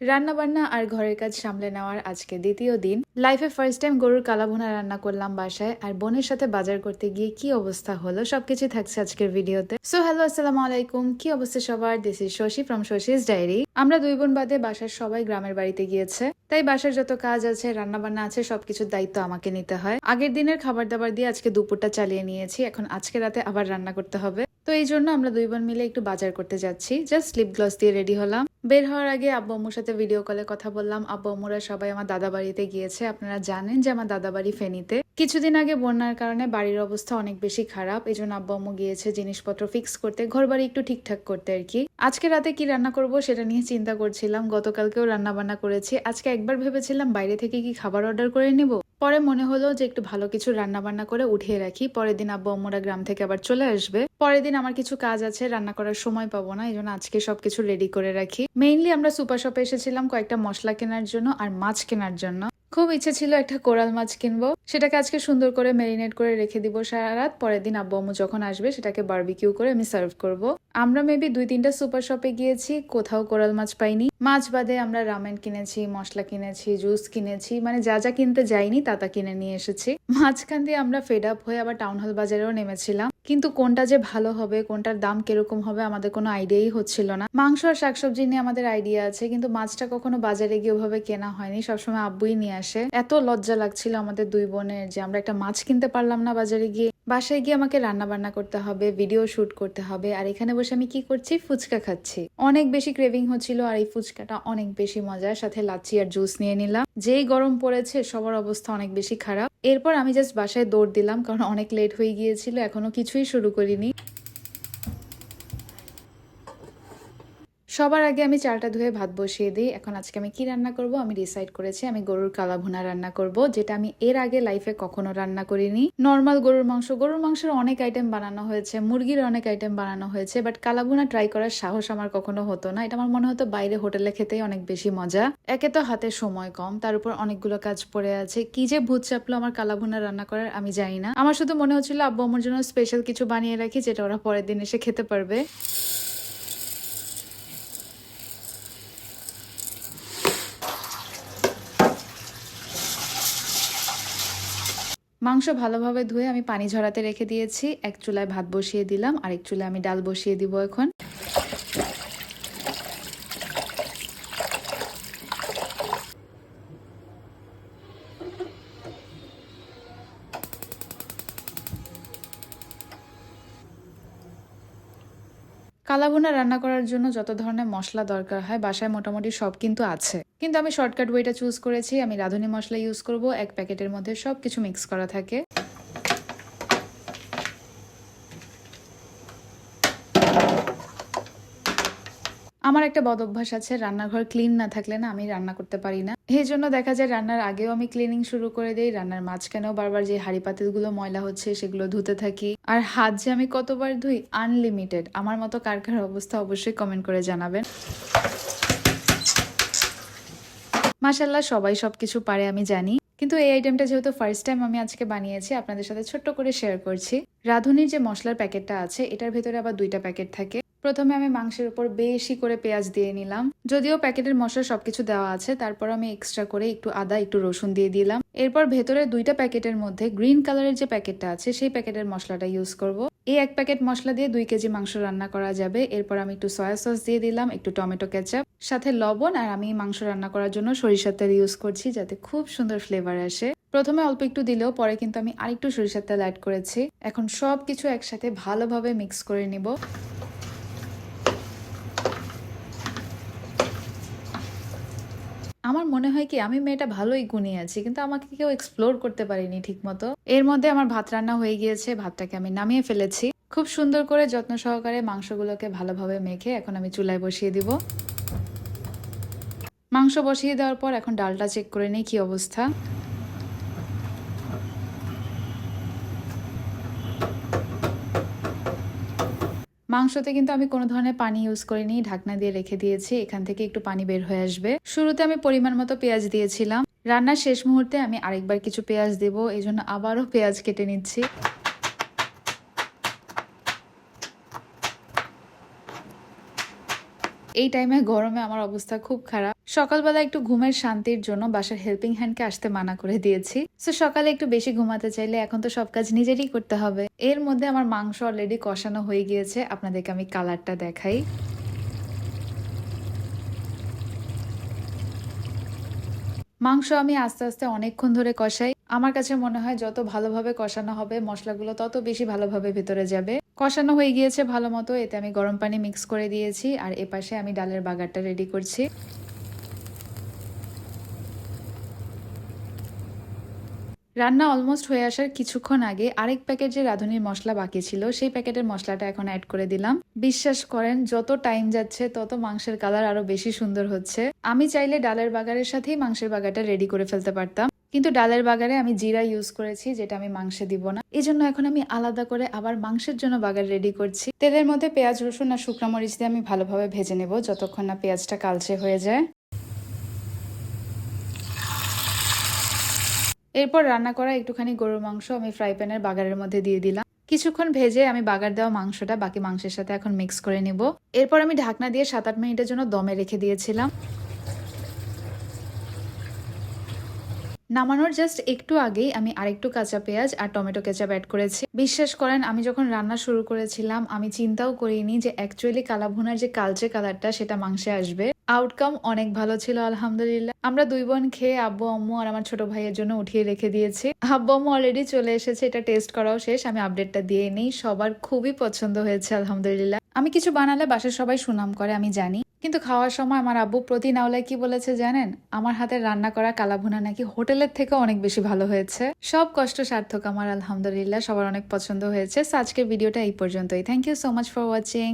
রান্না বান্না আর ঘরের কাজ সামলে নেওয়ার আজকে দ্বিতীয় দিন। লাইফে ফার্স্ট টাইম গরুর কালাভুনা রান্না করলাম বাসায় আর বোনের সাথে বাজার করতে গিয়ে কি অবস্থা হলো সবকিছু থাকছে আজকের ভিডিওতে। সো হ্যালো আসসালামু আলাইকুম। কি অবস্থা সবার? This is Shashi from Shashi's diary আমরা দুই বোন বাদে বাসার সবাই গ্রামের বাড়িতে গিয়েছে। তাই বাসার যত কাজ আছে রান্না বান্না আছে, সবকিছুর দায়িত্ব আমাকে নিতে হয়। আগের দিনের খাবার দাবার দিয়ে আজকে দুপুরটা চালিয়ে নিয়েছি। এখন আজকে রাতে আবার রান্না করতে হবে। তো এই জন্য আমরা দুই বোন মিলে একটু বাজার করতে যাচ্ছি। জাস্ট লিপ গ্লস দিয়ে রেডি হলাম। বের হওয়ার আগে আব্বু আম্মুর সাথে ভিডিও কলে কথা বললাম। আব্বু আম্মুরা সবাই আমার দাদা বাড়িতে গিয়েছে। আপনারা জানেন যে আমার দাদা বাড়ি ফেনীতে। কিছুদিন আগে বন্যার কারণে বাড়ির অবস্থা অনেক বেশি খারাপ। এই জন্য আব্বু আম্মু গিয়েছে জিনিসপত্র ফিক্স করতে ঘর বাড়ি একটু ঠিকঠাক করতে আর কি। আজকে রাতে কি রান্না করব সেটা নিয়ে চিন্তা করছিলাম। গতকালকেও রান্না বান্না করেছি। আজকে একবার ভেবেছিলাম বাইরে থেকে কি খাবার অর্ডার করে নিব। পরে মনে হলো যে একটু ভালো কিছু রান্না বান্না করে উঠিয়ে রাখি। পরের দিন আব্বু আম্মুরা গ্রাম থেকে আবার চলে আসবে। পরের দিন আমার কিছু কাজ আছে, রান্না করার সময় পাবো না এই জন্য আজকে সবকিছু রেডি করে রাখি। মেইনলি আমরা সুপার শপে এসেছিলাম কয়েকটা মশলা কেনার জন্য আর মাছ কেনার জন্য। খুব ইচ্ছে ছিল একটা কোরাল মাছ কিনবো। সেটাকে আজকে সুন্দর করে মেরিনেট করে রেখে দিব সারা রাত। পরের দিন আব্বু আম্মু যখন আসবে, সেটাকে বার্বিকিউ করে আমি সার্ভ করব। আমরা মেবি দুই তিনটা সুপার শপে গিয়েছি, কোথাও কোরাল মাছ পাইনি। মাছ বাদে আমরা রামেন কিনেছি, মশলা কিনেছি জুস কিনেছি মানে যা যা কিনতে যাইনি তা তা কিনে নিয়ে এসেছি। মাঝখান দিয়ে আমরা ফেড আপ হয়ে আবার টাউন হল বাজারেও নেমেছিলাম। কিন্তু কোনটা যে ভালো হবে, কোনটার দাম কীরকম হবে আমাদের কোনো আইডিয়াই হচ্ছিল না। মাংস আর শাকসবজি নিয়ে আমাদের আইডিয়া আছে, কিন্তু মাছটা কখনো বাজারে গিয়ে ওভাবে কেনা হয়নি। সবসময় আব্বুই নিয়ে আসে। এত লজ্জা লাগছিল আমাদের দুই বোনের যে আমরা একটা মাছ কিনতে পারলাম না বাজারে গিয়ে। বাসায় গিয়ে আমাকে রান্না বান্না করতে হবে ভিডিও শুট করতে হবে, আর এখানে বসে আমি কি করছি? ফুচকা খাচ্ছি। অনেক বেশি ক্রেভিং হচ্ছিল আর এই ফুচকাটা অনেক বেশি মজার, সাথে লাচ্ছি আর জুস নিয়ে নিলাম। যেই গরম পড়েছে, সবার অবস্থা অনেক বেশি খারাপ। এরপর আমি জাস্ট বাসায় দৌড় দিলাম, কারণ অনেক লেট হয়ে গিয়েছিল, এখনও কিছুই শুরু করিনি। সবার আগে আমি চালটা ধুয়ে ভাত বসিয়ে দিই। এখন আজকে আমি কি রান্না করব? আমি ডিসাইড করেছি আমি গরুর কালা ভুনা রান্না করব, যেটা আমি এর আগে লাইফে কখনো রান্না করিনি। নর্মাল গরুর মাংস, গরুর মাংসের অনেক আইটেম বানানো হয়েছে, মুরগির অনেক আইটেম বানানো হয়েছে বাট কালা ভুনা ট্রাই করার সাহস আমার কখনো হতো না। এটা আমার মনে হতো বাইরে হোটেলে খেতেই অনেক বেশি মজা। একে তো হাতে সময় কম, তার উপর অনেকগুলো কাজ পড়ে আছে। কি যে ভূত চাপলো আমার কালা ভুনা রান্না করার, আমি জানি না। আমার শুধু মনে হচ্ছিল আব্বু আমার জন্য স্পেশাল কিছু বানিয়ে রাখি, যেটা ওরা পরের দিন এসে খেতে পারবে। মাংস ভালোভাবে ধুয়ে আমি পানি ঝরাতে রেখে দিয়েছি। এক চুলায় ভাত বসিয়ে দিলাম আর এক চুলায় আমি ডাল বসিয়ে দিব এখন। কালাভুনা রান্না করার জন্য যত ধরনের মশলা দরকার হয়, বাসায় মোটামুটি সব কিন্তু আছে। কিন্তু আমি শর্টকাট ওয়েটা চুজ করেছি। আমি রাঁধুনি মশলা ইউজ করব। এক প্যাকেটের মধ্যে সব কিছু মিক্স করা থাকে। আমার একটা বদ অভ্যাস আছে, রান্নাঘর ক্লিন না থাকলে না আমি রান্না করতে পারি না। এই জন্য দেখা যায় রান্নার আগেও আমি ক্লিনিং শুরু করে দিই, রান্নার মাঝখানেও বারবার যে হাড়ি পাতিলগুলো ময়লা হচ্ছে সেগুলো ধুতে থাকি। আর হাত যে আমি কতবার ধুই আনলিমিটেড আমার মতো কার কার অবস্থা অবশ্যই কমেন্ট করে জানাবেন। মাসাল্লাহ সবাই সবকিছু পারে, আমি জানি। কিন্তু এই আইটেমটা যেহেতু ফার্স্ট টাইম আমি আজকে বানিয়েছি, আপনাদের সাথে ছোট্ট করে শেয়ার করছি। রাঁধুনির যে মশলার প্যাকেটটা আছে, এটার ভেতরে আবার দুইটা প্যাকেট থাকে। প্রথমে আমি মাংসের উপর বেশি করে পেঁয়াজ দিয়ে নিলাম। যদিও প্যাকেটের মশলা সবকিছু দেওয়া আছে, তারপর আমি এক্সট্রা করে একটু আদা, একটু রসুন দিয়ে দিলাম। এরপর ভেতরে দুইটা প্যাকেটের মধ্যে গ্রিন কালারের যে প্যাকেটটা আছে, সেই প্যাকেটের মশলাটা ইউজ করব। এই এক প্যাকেট মশলা দিয়ে দুই কেজি মাংস রান্না করা যাবে। এরপর আমি একটু সয়া সস দিয়ে দিলাম, একটু টমেটো কেচাপ সাথে লবণ, আর আমি মাংস রান্না করার জন্য সরিষার তেল ইউজ করছি যাতে খুব সুন্দর ফ্লেভার আসে। প্রথমে অল্প একটু দিলেও পরে কিন্তু আমি আরেকটু সরিষার তেল অ্যাড করেছি। এখন সব কিছু একসাথে ভালোভাবে মিক্স করে নিব। আমার মনে হয় কি, আমি মেয়েটা ভালোই গুণী আছি, কিন্তু আমাকে কেউ এক্সপ্লোর করতে পারিনি ঠিক মতো এর মধ্যে আমার ভাত রান্না হয়ে গিয়েছে, ভাতটাকে আমি নামিয়ে ফেলেছি। খুব সুন্দর করে যত্ন সহকারে মাংসগুলোকে ভালোভাবে মেখে এখন আমি চুলায় বসিয়ে দিব। মাংস বসিয়ে দেওয়ার পর এখন ডালটা চেক করে নিই কি অবস্থা। মাংসতে কিন্তু আমি কোনো ধরনের পানি ইউজ করিনি, ঢাকনা দিয়ে রেখে দিয়েছি, এখান থেকে একটু পানি বের হয়ে আসবে। শুরুতে আমি পরিমাণ মতো পেঁয়াজ দিয়েছিলাম। রান্নার শেষ মুহূর্তে আমি আরেকবার কিছু পেঁয়াজ দেবো এই জন্য আবারও পেঁয়াজ কেটে নিচ্ছি। এই টাইমে গরমে আমার অবস্থা খুব খারাপ। সকালবেলা একটু ঘুমের শান্তির জন্য বাসার হেল্পিং হ্যান্ডকে আসতে মানা করে দিয়েছি। তো সকালে একটু বেশি ঘুমাতে চাইলে এখন তো সব কাজ নিজেরই করতে হবে। এর মধ্যে আমার মাংস অলরেডি কষানো হয়ে গিয়েছে। আপনাদেরকে আমি কালারটা দেখাই। মাংস আমি আস্তে আস্তে অনেকক্ষণ ধরে কষাই। আমার কাছে মনে হয় যত ভালোভাবে কষানো হবে, মশলাগুলো তত বেশি ভালোভাবে ভেতরে যাবে। কষানো হয়ে গিয়েছে ভালো মতো। এতে আমি গরম পানি মিক্স করে দিয়েছি আর এপাশে আমি ডালের বাগারটা রেডি করছি। রান্না অলমোস্ট হয়ে আসার কিছুক্ষণ আগে আরেক প্যাকেট যে রাঁধুনির মশলা বাকি ছিল, সেই প্যাকেটের মশলাটা এখন অ্যাড করে দিলাম। বিশ্বাস করেন, যত টাইম যাচ্ছে, তত মাংসের কালার আরও বেশি সুন্দর হচ্ছে। আমি চাইলে ডালের বাগারের সাথেই মাংসের বাগারটা রেডি করে ফেলতে পারতাম। কিন্তু ডালের বাগারে আমি জিরা ইউজ করেছি, যেটা আমি মাংসে দিব না। এই জন্য এখন আমি আলাদা করে আবার মাংসের জন্য বাগার রেডি করছি। তেলের মধ্যে পেঁয়াজ, রসুন আর শুকনো মরিচ দিয়ে আমি ভালোভাবে ভেজে নেব, যতক্ষণ না পেঁয়াজটা কালচে হয়ে যায়। এরপর রান্না করা একটুখানি গরুর মাংস আমি ফ্রাই প্যানের বাগারের মধ্যে দিয়ে দিলাম। কিছুক্ষণ ভেজে আমি বাগার দেওয়া মাংসটা বাকি মাংসের সাথে এখন মিক্স করে নিব। এরপর আমি ঢাকনা দিয়ে সাত আট মিনিটের জন্য দমে রেখে দিয়েছিলাম। নামানোর জাস্ট একটু আগেই আমি আরেকটু কাঁচা পেঁয়াজ আর টমেটো কেচাপ অ্যাড করেছি। বিশ্বাস করেন, আমি যখন রান্না শুরু করেছিলাম, আমি চিন্তাও করিনি যে অ্যাকচুয়ালি কালাভুনার যে কালচে কালারটা, সেটা মাংসে আসবে। আউটকাম অনেক ভালো ছিল, আলহামদুলিল্লাহ। আমরা দুই বোন খেয়ে আব্বু, আম্মু আর আমার ছোট ভাইয়ের জন্য উঠিয়ে রেখে দিয়েছি। আব্বু, আম্মু অলরেডি চলে এসেছে, এটা টেস্ট করাও শেষ, আমি আপডেটটা দিয়ে নেই। সবার খুবই পছন্দ হয়েছে, আলহামদুলিল্লাহ। আমি কিছু বানালে বাসার সবাই সুনাম করে, আমি জানি। কিন্তু খাওয়ার সময় আমার আব্বু প্রতি নাওলায় কি বলেছে জানেন? আমার হাতের রান্না করা কালাভুনা নাকি হোটেলের থেকে অনেক বেশি ভালো হয়েছে। সব কষ্ট সার্থক আমার, আলহামদুলিল্লাহ, সবার অনেক পছন্দ হয়েছে। আজকের ভিডিওটা এই পর্যন্তই। Thank you so much for watching